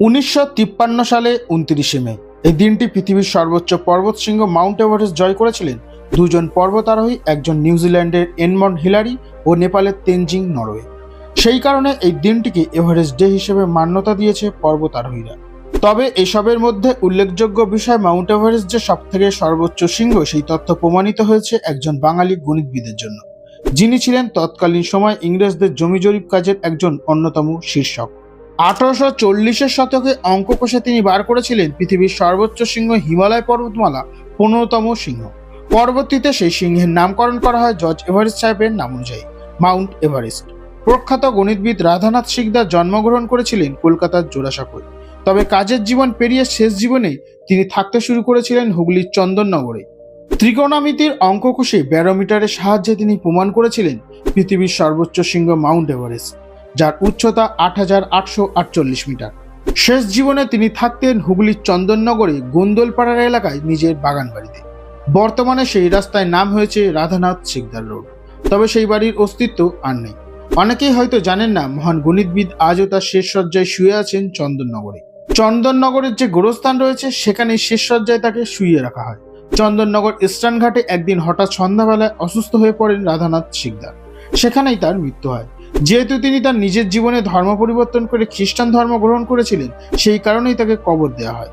উনিশশো তিপ্পান্ন সালে উনত্রিশে মে। এই দিনটি পৃথিবীর সর্বোচ্চ পর্বতশৃঙ্গ মাউন্ট এভারেস্ট জয় করেছিলেন দুজন পর্বতারোহী, একজন নিউজিল্যান্ডের এনমন্ড হিলারি ও নেপালের তেনজিং নরওয়ে। সেই কারণে এই দিনটিকে এভারেস্ট ডে হিসেবে মান্যতা দিয়েছে পর্বতারোহীরা। তবে এসবের মধ্যে উল্লেখযোগ্য বিষয়, মাউন্ট এভারেস্ট যে সবথেকে সর্বোচ্চ শৃঙ্গ, সেই তথ্য প্রমাণিত হয়েছে একজন বাঙালি গণিতবিদের জন্য। যিনি ছিলেন তৎকালীন সময় ইংরেজদের জমি জরিপ কাজের একজন অন্যতম শীর্ষক। আঠারোশো চল্লিশের শতকে অঙ্ক কষে তিনি বার করেছিলেন পৃথিবীর সর্বোচ্চ সিংহ হিমালয় পর্বতমালা, পনেরোতম সিংহ। পরবর্তীতে সেই সিংহের নামকরণ করা হয় জর্জ এভারেস্ট সাহেবের নাম অনুযায়ী, মাউন্ট এভারেস্ট। প্রখ্যাত গণিতবিদ রাধানাথ সিকদার জন্মগ্রহণ করেছিলেন কলকাতার জোড়াসাঁকোয়। তবে কাজের জীবন পেরিয়ে শেষ জীবনে তিনি থাকতে শুরু করেছিলেন হুগলির চন্দননগরে। ত্রিকোণামিতির অঙ্ক কষে ব্যারোমিটারের সাহায্যে তিনি প্রমাণ করেছিলেন পৃথিবীর সর্বোচ্চ শৃঙ্গ মাউন্ট এভারেস্ট। যার উচ্চতা আট হাজার আটশো আটচল্লিশ মিটার। শেষ জীবনে তিনি থাকতেন হুগলির চন্দননগরে গোন্দলপাড়ার এলাকায় নিজের বাগান বাড়িতে বর্তমানে সেই রাস্তায় নাম হয়েছে রাধানাথ সিকদার রোড। তবে সেই বাড়ির অস্তিত্ব আর নেই। অনেকেই হয়তো জানেন না, মহান গণিতবিদ আজও তার শেষ সজ্জায় শুয়ে আছেন চন্দননগরে। চন্দননগরের যে গোরস্থান রয়েছে, সেখানে শেষ সজ্জায় তাকে শুইয়ে রাখা হয়। চন্দননগর ইস্টার্ন ঘাটে একদিন হঠাৎ সন্ধ্যাবেলায় অসুস্থ হয়ে পড়েন রাধানাথ সিকদার সেখানেই তার মৃত্যু হয়। যেহেতু তিনি তার নিজের জীবনে ধর্ম পরিবর্তন করে খ্রিস্টান ধর্ম গ্রহণ করেছিলেন, সেই কারণেই তাকে কবর দেওয়া হয়।